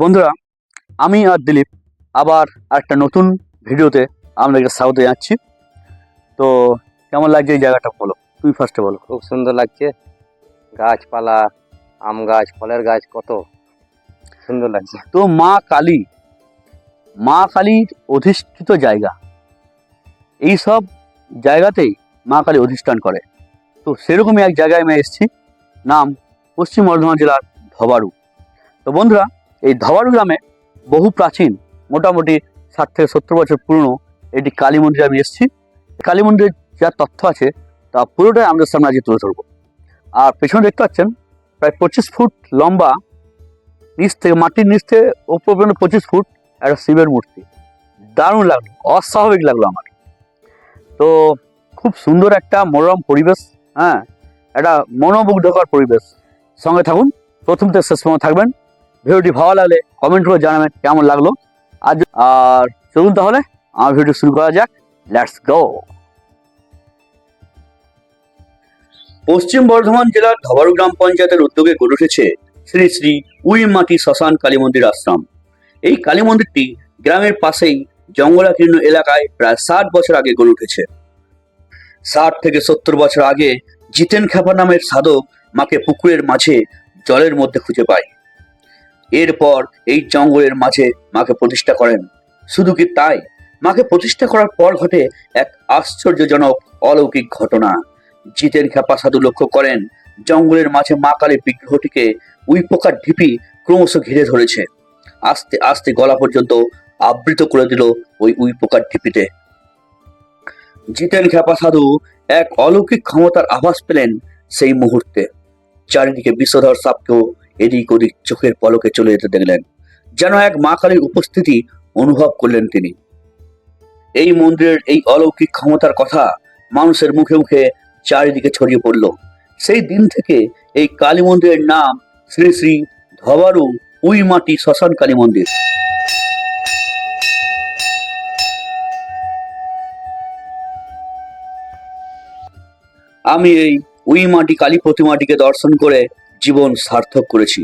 বন্ধুরা আমি আর দিলীপ আবার একটা নতুন ভিডিওতে আপনাদেরকে স্বাগত জানাচ্ছি। তো কেমন লাগছে এই জায়গাটা বলো? তুমি ফার্স্টে বলো। খুব সুন্দর লাগছে। গাছপালা আম গাছ ফলের গাছ কত সুন্দর লাগছে। তো মা কালী মা কালীর অধিষ্ঠিত জায়গা। এই সব জায়গাতেই মা কালী অধিষ্ঠান করে। তো সেরকমই এক জায়গায় আমি এসেছি নাম পশ্চিম বর্ধমান জেলার ধবাড়ু তো বন্ধুরা এই ধবাড়ু গ্রামে বহু প্রাচীন, মোটামুটি ষাট থেকে সত্তর বছর পুরনো এটি কালী মন্দিরে আমি এসেছি। কালী মন্দিরের যা তথ্য আছে তা পুরোটাই আমাদের সামনে আজকে তুলে ধরবো। আর পেছনে দেখতে পাচ্ছেন, প্রায় পঁচিশ ফুট লম্বা, নিচ থেকে মাটির নিচ থেকে ওপর পর্যন্ত পঁচিশ ফুট একটা শিবের মূর্তি। দারুণ লাগল, অস্বাভাবিক লাগল আমার। তো খুব সুন্দর একটা মনোরম পরিবেশ হ্যাঁ একটা মনোমুগ্ধকর পরিবেশ। সঙ্গে থাকুন, প্রথম থেকে শেষ পর্যন্ত থাকবেন। ভিডিওটি ভালো লাগলে কমেন্ট করে জানাবেন কেমন লাগল। আজ আর চলুন তাহলে, আমার ভিডিও শুরু করা যাক। লেটস গো পশ্চিম বর্ধমান জেলার ধবাড়ু গ্রাম পঞ্চায়েতের উদ্যোগে গড়ে উঠেছে শ্রী শ্রী উইমাটি শ্মশান কালী মন্দির আশ্রম। এই কালী মন্দিরটি গ্রামের পাশেই জঙ্গলাকীর্ণ এলাকায় প্রায় ষাট বছর আগে গড়ে উঠেছে। ষাট থেকে সত্তর বছর আগে জিতেন খ্যাপা নামের সাধক মাকে পুকুরের মাঝে জলের মধ্যে খুঁজে পায়। এরপর এই জঙ্গলের মাঝে মাকে প্রতিষ্ঠা করেন। শুধু কি তাই? মাকে প্রতিষ্ঠা করার পর ঘটে এক আশ্চর্যজনক অলৌকিক ঘটনা। জিতেন খ্যাপা সাধু লক্ষ্য করেন, জঙ্গলের মাঝে মা কালীর বিগ্রহটিকে উই পোকার ঢিপি ক্রমশ ঘিরে ধরেছে। আস্তে আস্তে গলা পর্যন্ত আবৃত করে দিল ওই উই পোকার ঢিপিতে। জিতেন খ্যাপা সাধু এক অলৌকিক ক্ষমতার আভাস পেলেন সেই মুহূর্তে। চারিদিকে বিষধর সাপকেও এদিক ওদিক চোখের পলকে চলে যেতে দেখলেন, যেন এক মা কালীর উপস্থিতি অনুভব করলেন তিনি। এই মন্দিরের এই অলৌকিক ক্ষমতার কথা মানুষের মুখে মুখে চারিদিকে ছড়িয়ে পড়ল। সেই দিন থেকে এই কালী মন্দিরের নাম শ্রী শ্রী ধবারু উইমাটি শ্মশান কালী মন্দির। আমি এই উইমাটি কালী প্রতিমাটিকে দর্শন করে জীবন সার্থক করেছি।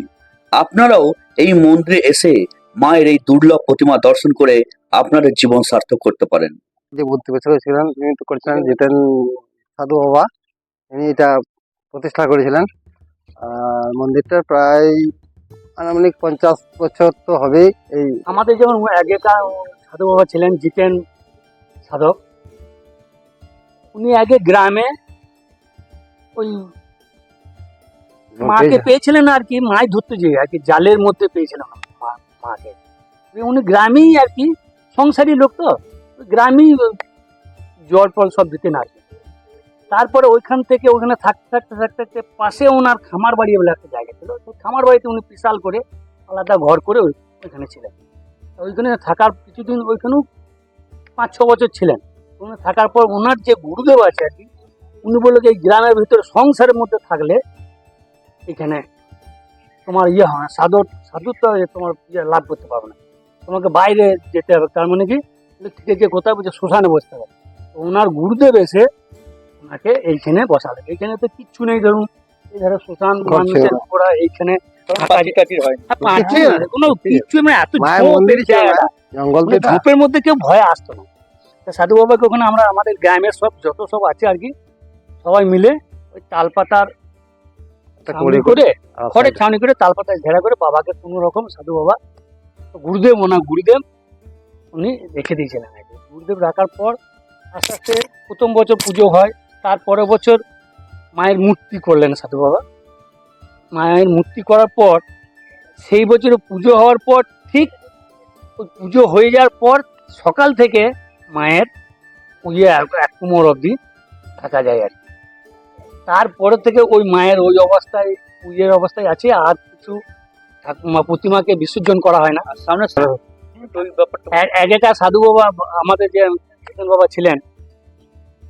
আপনারাও এই মন্দিরে এসে মায়ের এই দুর্লভ প্রতিমা দর্শন করে আপনাদের জীবন সার্থক করতে পারেন। যে বুদ্ধি বছর ছিলেন তিনি তো করেছিলেন জিতেন সাধু বাবা। তিনি এটা প্রতিষ্ঠা করেছিলেন। আর মন্দিরটা প্রায় আনুমানিক পঞ্চাশ বছর তো হবেই এই আমাদের যেমন আগেকার সাধু বাবা ছিলেন জিতেন সাধক উনি আগে গ্রামে ওই মাকে পেয়েছিলেন আর কি মাছ ধরতে যেয়ে আর কি, জালের মধ্যে পেয়েছিলেন মাকে। উনি গ্রামেই আর কি, সংসারী লোক তো, গ্রামেই জল ফল সব দিতেন আর কি। তারপরে ওইখান থেকে ওখানে থাকতে থাকতে থাকতে থাকতে পাশে ওনার খামার বাড়ি বলে একটা জায়গা ছিল তো খামার বাড়িতে উনি বিশাল করে আলাদা ঘর করে ওইখানে ছিলেন। ওইখানে থাকার কিছুদিন ওইখানেও পাঁচ, ছ বছর ছিলেন। ওখানে থাকার পর ওনার যে গুরুদেব আছে আর কি, উনি বলল যে গ্রামের ভিতরে সংসারের মধ্যে থাকলে এখানে তোমার ইয়ে হয় না সাধু সাধুত্ব তোমার ইয়ে লাভ করতে পারবে না। তোমাকে বাইরে যেতে হবে তার মানে কি? বলে, ঠিক আছে কোথায় বলছে শ্মশানে বসতে হবে তো ওনার গুরুদেব এসে ওনাকে এইখানে বসালে। এইখানে তো কিচ্ছু নেই ধরুন এই ধারে শ্মশান ঘর ছিল মানুষের ওরা এইখানে হ্যাঁ, পাঁচিল না, কোনো কিচ্ছু মানে এত মায়ের ঝোপ মন্দির এই জায়গাটা। জঙ্গল তো মানে এটা। ঝোপের মধ্যে কেউ ভয় আসতো না। তা সাধু বাবাকে ওখানে আমরা আমাদের গ্রামের সব যত সব আছে আর কি সবাই মিলে ওই তালপাতার একটা ছাউনি করে করে খড়ের ছাউনি করে তালপাতায় ঘেরা করে বাবাকে কোনো রকম সাধু বাবা গুরুদেব ওনা গুরুদেব উনি রেখে দিয়েছিলেন কি গুরুদেব রাখার পর আস্তে আস্তে প্রথম বছর পুজো হয় তারপরের বছর মায়ের মূর্তি করলেন সাধু বাবা। মায়ের মূর্তি করার পর সেই বছরে পুজো হওয়ার পর ঠিক পুজো হয়ে যাওয়ার পর সকাল থেকে মায়ের পুজো এক কুমোর অবধি থাকা যায় আর কি। তারপরে থেকে ওই মায়ের ওই অবস্থায় পুজোর অবস্থায় আছে আর কিছু ঠাকুমা প্রতিমাকে বিসর্জন করা হয় না। সামনে আগেকার সাধু বাবা আমাদের যে কীর্তন বাবা ছিলেন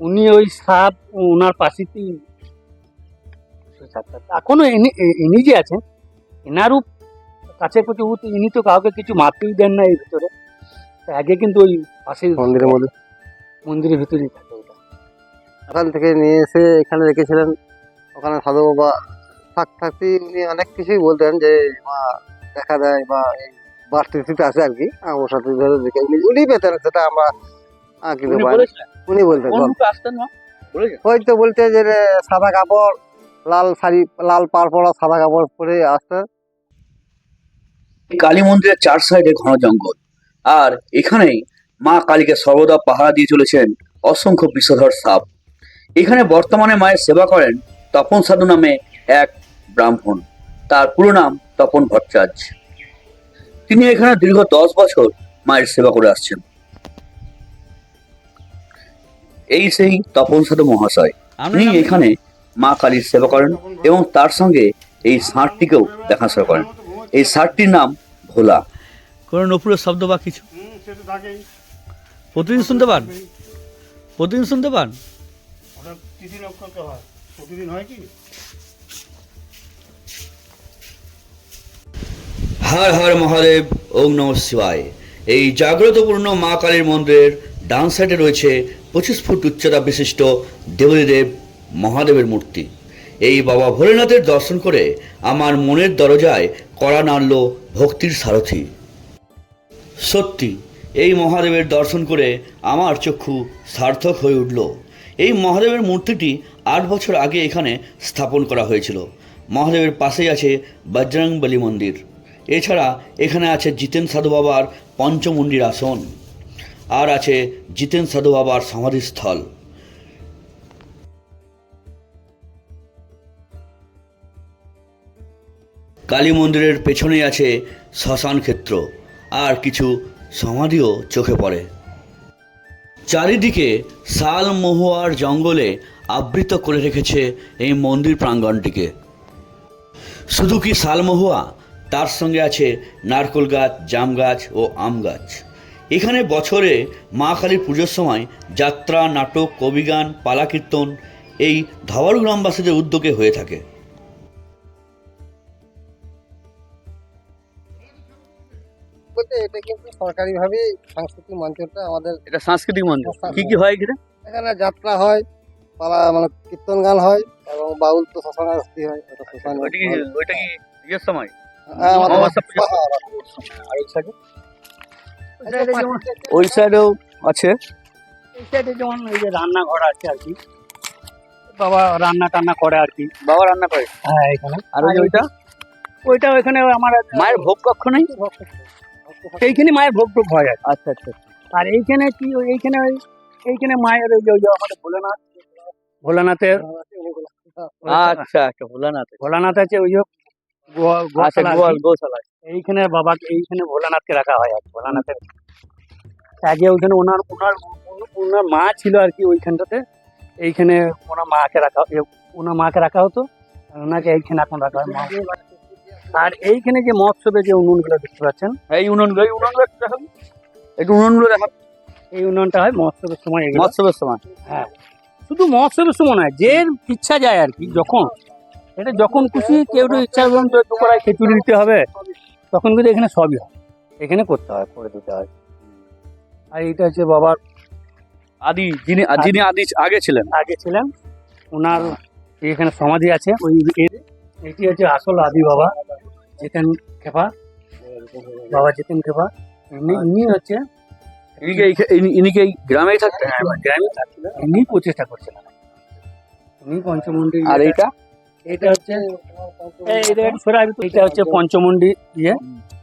উনি ওই সাপ ওনার পাশেতেই। এখনও ইনি ইনি যে আছেন এনারও কাছে প্রতি ইনি তো কাউকে কিছু মারতেই দেন না এই ভিতরে। আগে কিন্তু ওই পাশে মন্দিরের মধ্যে। মন্দিরের ভিতরেই থাকে ওখান থেকে নিয়ে এসে এখানে রেখেছিলেন। ওখানে সাধু বাবা থাক থাকতেই উনি অনেক কিছুই বলতেন যে মা দেখা দেয় বা এই বাস আছে আর কি আহ, ওর সাথে ধরে দেখে। উনি উনি পেতেন সেটা আমরা কিন্তু উনি বলতেন কোন বল। রূপে আসতেন মা? বলেছেন ওই তো বলতে যে সাদা কাপড় লাল শাড়ি লাল পাড় পরা সাদা কাপড় পরে আসতেন। কালী মন্দিরের চার সাইডে ঘন জঙ্গল। আর এখানেই মা কালীকে সর্বদা পাহারা দিয়ে চলেছেন অসংখ্য বিষধর সাপ। এখানে বর্তমানে মায়ের সেবা করেন তপন সাধু নামে এক ব্রাহ্মণ। তার পুরো নাম তপন ভট্টাচার্য। তিনি এখানে দীর্ঘ দশ বছর মায়ের সেবা করে আসছেন। এই সেই তপন সাধু মহাশয়। তিনি এখানে মা কালীর সেবা করেন এবং তার সঙ্গে এই ষাঁড়টিকেও দেখাশোনা করেন। এই ষাঁড়টির নাম ভোলা। কোনো নপুরের শব্দ বা কিছু? প্রতিদিন শুনতে পান? প্রতিদিন শুনতে পান? হর হর মহাদেব, ওম নম শিবায়। এই জাগ্রতপূর্ণ মা কালীর মন্দিরের ডান সাইডে রয়েছে পঁচিশ ফুট উচ্চতা বিশিষ্ট দেবদেব মহাদেবের মূর্তি। এই বাবা ভোলেনাথের দর্শন করে আমার মনের দরজায় কড়া নাড়ল ভক্তির সারথি। সত্যি, এই মহাদেবের দর্শন করে আমার চক্ষু সার্থক হয়ে উঠল। এই মহাদেবের মূর্তিটি আট বছর আগে এখানে স্থাপন করা হয়েছিল। মহাদেবের পাশেই আছে বজরং বলি মন্দির। এছাড়া এখানে আছে জিতেন সাধু বাবার পঞ্চমুণ্ডির আসন। আর আছে জিতেন সাধু বাবার সমাধিস্থল। কালী মন্দিরের পেছনেই আছে শ্মশান ক্ষেত্র আর কিছু সমাধিও চোখে পড়ে। চারিদিকে শাল মহুয়ার জঙ্গলে আবৃত করে রেখেছে এই মন্দির প্রাঙ্গণটিকে শুধু কি শালমহুয়া তার সঙ্গে আছে নারকোল গাছ, জাম গাছ ও আম গাছ। এখানে বছরে মা কালীর পুজোর সময় যাত্রা, নাটক, কবিগান পালা কীর্তন এই ধওয়ারু গ্রামবাসীদের উদ্যোগে হয়ে থাকে। বলতে এটা কিন্তু সরকারি ভাবে সাংস্কৃতিক মঞ্চটা আমাদের এটা সাংস্কৃতিক মন্দির কি কি হয় এখানে? এখানে যাত্রা হয় পালা মানে কীর্তন গান হয় এবং বাউল তো আসতে হয় ওটা ওইটা কি ওইটা কি ইয়ের সময়? হ্যাঁ, ওই যেমন- ওই সাইডেও আছে? এই সাইডে যেমন এই যে রান্নাঘর আছে আর কি। বাবা রান্না টান্না করে আর কি। বাবা রান্না করে? হ্যাঁ এখানে। আর ওইটা? ওইটা ওইখানে আমার মায়ের ভোগ কক্ষ নেই। এইখানে মায়ের ভোগ টোগ হয় আর আচ্ছা আচ্ছা আর এইখানে কি এইখানে ওই এইখানে মায়ের ওই যে ওই আমাদের ভোলানাথ ভোলানাথের আচ্ছা আচ্ছা ভোলানাথ ভোলানাথ আছে ওই আচ্ছা এইখানে বাবাকে এইখানে ভোলানাথকে রাখা হয় আর ভোলানাথের। আগে ওইখানে ওনার ওনার ওনার মা ছিল আর কি ওইখানটাতে। এইখানে ওনার মাকে রাখা ওনার মাকে রাখা হতো। ওনাকে এইখানে এখন রাখা হয় মা। আর এইখানে যে মহোৎসবে যে উনুনগুলো দেখতে পাচ্ছেন এই উনুনগুলো এই উনুনগুলো একটু দেখান। একটু উনুনগুলো দেখান। এই উনুনটা হয় মহোৎসবের সময় মৎস্যবের সময়। হ্যাঁ। শুধু মহোৎসবের সময় নয় যে ইচ্ছা যায় আর কি যখন। এটা যখন খুশি কেউ একটু ইচ্ছা করুন তো দু কড়াই খিচুড়ি দিতে হবে। তখন কিন্তু এখানে সবই হয়। এখানে করতে হয় করে দিতে হয়। আর এটা হচ্ছে বাবার আদি যিনি যিনি আদি আগে ছিলেন। আগে ছিলেন ওনার এখানে সমাধি আছে। ওই এর- এটি হচ্ছে আসল আদি বাবা। জিতেন খেপা বাবা জিতেন খেপা ইনি ইনি হচ্ছে ইনিকে গ্রামেই থাকতেন গ্রামে ইনি প্রচেষ্টা করছিলেন ইনি পঞ্চমন্ডি আর এইটা? এটা হচ্ছে এটা হচ্ছে পঞ্চমন্ডি ইয়ে।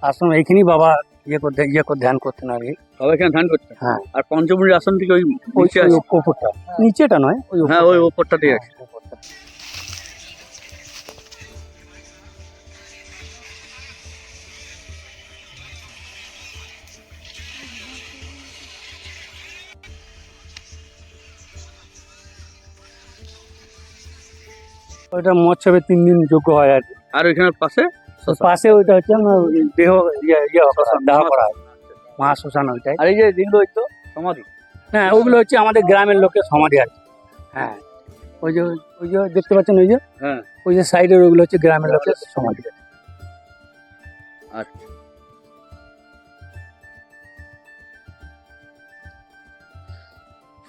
আশ্রম এইখানেই বাবা ইয়ে করতে ইয়ে করে ধ্যান করতেন আর কি। এখানে করতেন? হ্যাঁ। আর আসন থেকে ওই ওই উপরটা নিচেটা নয় ওই হ্যাঁ ওই ওপরটাতেই আছে। ওইটা মৎসবে তিন দিন যোগ্য হয় আর কি। আর ওইখানের পাশে। পাশে ওইটা হচ্ছে ওই দেহ ইয়ে ইয়ে দাহ করা হয়। মহা শ্মশান ওইটাই। আর এই যে যেগুলো ওই তো সমাধি? হ্যাঁ ওগুলো হচ্ছে আমাদের গ্রামের লোকের সমাধি আর হ্যাঁ। ওই যে ওই যে দেখতে পাচ্ছেন ওই যে? হ্যাঁ। ওই যে সাইডের ওগুলো হচ্ছে গ্রামের লোকের সমাধি। আচ্ছা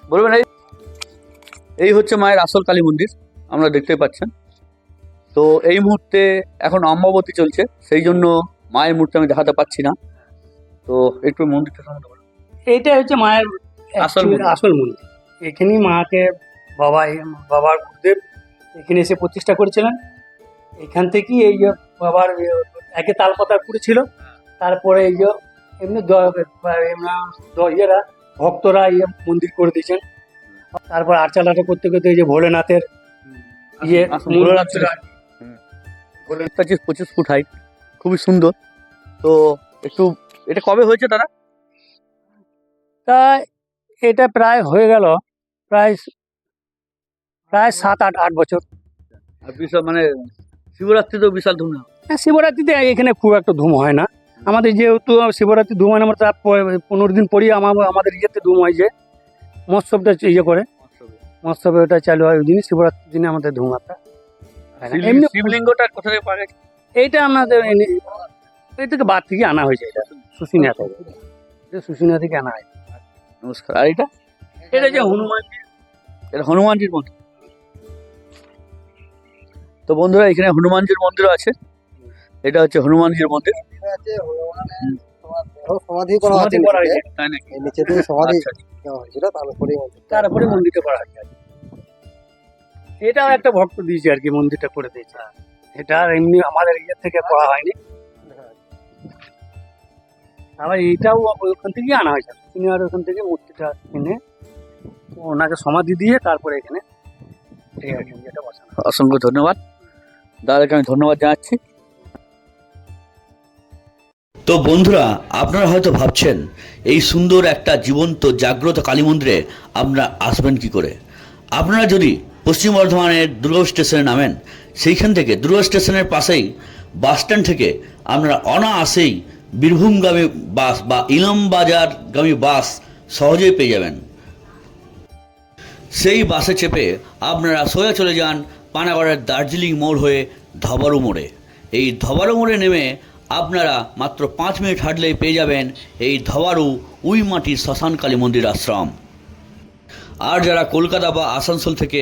বলবেন এই হচ্ছে মায়ের আসল কালী মন্দির। আমরা দেখতে পাচ্ছেন। তো এই মুহূর্তে এখন অম্বাবতী চলছে সেই জন্য মায়ের মূর্তি আমি দেখাতে পাচ্ছি না। তো একটু মন্দিরটা সম্বন্ধে। এইটা হচ্ছে মায়ের আসল আসল মন্দির। এখানেই মাকে বাবা বাবার গুরুদেব এখানে এসে প্রতিষ্ঠা করেছিলেন। এখান থেকেই এই যে বাবার একে তালপাতার পুরে ছিল। তারপরে এই যে এমনি ইয়েরা ভক্তরা ইয়ে মন্দির করে দিয়েছেন। তারপর আর্চালাটা করতে করতে এই যে ভোলেনাথের ইয়ে যে পঁচিশ ফুট হাইট খুবই সুন্দর। তো একটু এটা কবে হয়েছে তারা তা এটা প্রায় হয়ে গেল প্রায় প্রায় সাত আট আট বছর। বিশাল মানে শিবরাত্রি তো বিশাল ধুমধাম। হ্যাঁ, শিবরাত্রিতে এখানে খুব একটা ধুম হয় না। আমাদের যেহেতু শিবরাত্রি ধুম হয় না আমরা তার পনেরো দিন পরই আমাদের ইয়েতে ধুম হয় যে মৎসবটা ইয়ে করে। মৎসবে ওটা চালু হয় ওই দিনই শিবরাত্রির দিনে আমাদের ধুম একটা এমনি শিবলিঙ্গটা কোথা থেকে পাওয়া গেছে? এইটা আমাদের এনে- এই থেকে বাদ থেকে আনা হয়েছে এটা শুশুনিয়া থেকে। এটা শুশুনিয়া থেকে আনা হয় নমস্কার। আর এটা? এটা যে হনুমান এটা হনুমানজির মন্দির। তো বন্ধুরা এখানে হনুমানজির মন্দির আছে। এটা হচ্ছে হনুমানজির মন্দির। সমাধি করা। হয়েছে তাই নাকি? নিচে থেকে সমাধি আচ্ছা, আচ্ছা। দেওয়া হয়েছিল তারপরে তারপরে মন্দিরটা করা হয়েছে। এটাও একটা ভক্ত দিয়েছে আর কি মন্দিরটা করে দিয়েছে। এটা আর এমনি আমাদের ইয়ে থেকে করা হয়নি। আবার এইটাও ওখান থেকে আনা হয়েছে। তিনি আর ওখান থেকে মূর্তিটা কিনে ওনাকে সমাধি দিয়ে তারপরে এখানে অসংখ্য ধন্যবাদ। দাদাকে আমি ধন্যবাদ জানাচ্ছি। তো বন্ধুরা, আপনারা হয়তো ভাবছেন, এই সুন্দর একটা জীবন্ত, জাগ্রত কালী মন্দিরে আপনারা আসবেন কি করে? আপনারা যদি পশ্চিম বর্ধমানের দুর্গ স্টেশনে নামেন, সেইখান থেকে, দুর্গ স্টেশনের পাশেই, বাস স্ট্যান্ড থেকে আপনারা অনায়াসেই বীরভূমগামী বাস বা ইলামবাজারগামী বাস সহজেই পেয়ে যাবেন। সেই বাসে চেপে আপনারা সোজা চলে যান পানাগড়ের দার্জিলিং মোড় হয়ে ধবারু মোড়ে। এই ধবারু মোড়ে নেমে আপনারা মাত্র পাঁচ মিনিট হাঁটলেই পেয়ে যাবেন এই ধবারু উইমাটি শ্মশান কালী মন্দির আশ্রম। আর যারা কলকাতা বা আসানসোল থেকে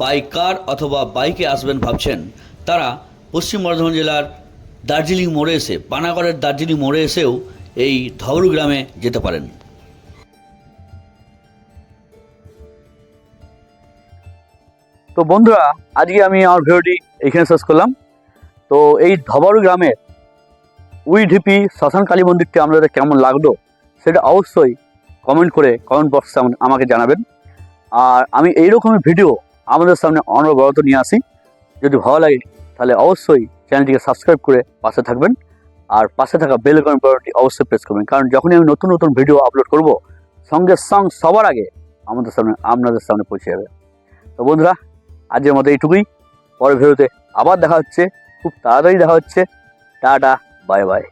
বাই কার অথবা বাইকে আসবেন ভাবছেন, তারা পশ্চিম বর্ধমান জেলার দার্জিলিং মোড়ে এসে, পানাগড়ের দার্জিলিং মোড়ে এসেও এই ধবরু গ্রামে যেতে পারেন। তো বন্ধুরা, আজকে আমি আমার ভিডিওটি এখানে শেষ করলাম। তো এই ধবারু গ্রামের উইডিপি শ্মশান কালী মন্দিরটি আপনাদের কেমন লাগল সেটা অবশ্যই কমেন্ট করে কমেন্ট বক্সে আমাকে জানাবেন। আর আমি এই এইরকমই ভিডিও আমাদের সামনে অনবরত নিয়ে আসি। যদি ভালো লাগে, তাহলে অবশ্যই চ্যানেলটিকে সাবস্ক্রাইব করে পাশে থাকবেন। আর পাশে থাকা বেল আইকন অবশ্যই প্রেস করবেন। কারণ যখনই আমি নতুন নতুন ভিডিও আপলোড করব, সঙ্গে সঙ্গ সবার আগে আমাদের সামনে আপনাদের সামনে পৌঁছে যাবে। তো বন্ধুরা, আজকের মতো এইটুকুই। পরের ভিডিওতে আবার দেখা হচ্ছে। খুব তাড়াতাড়ি দেখা হচ্ছে। টাটা। Bye bye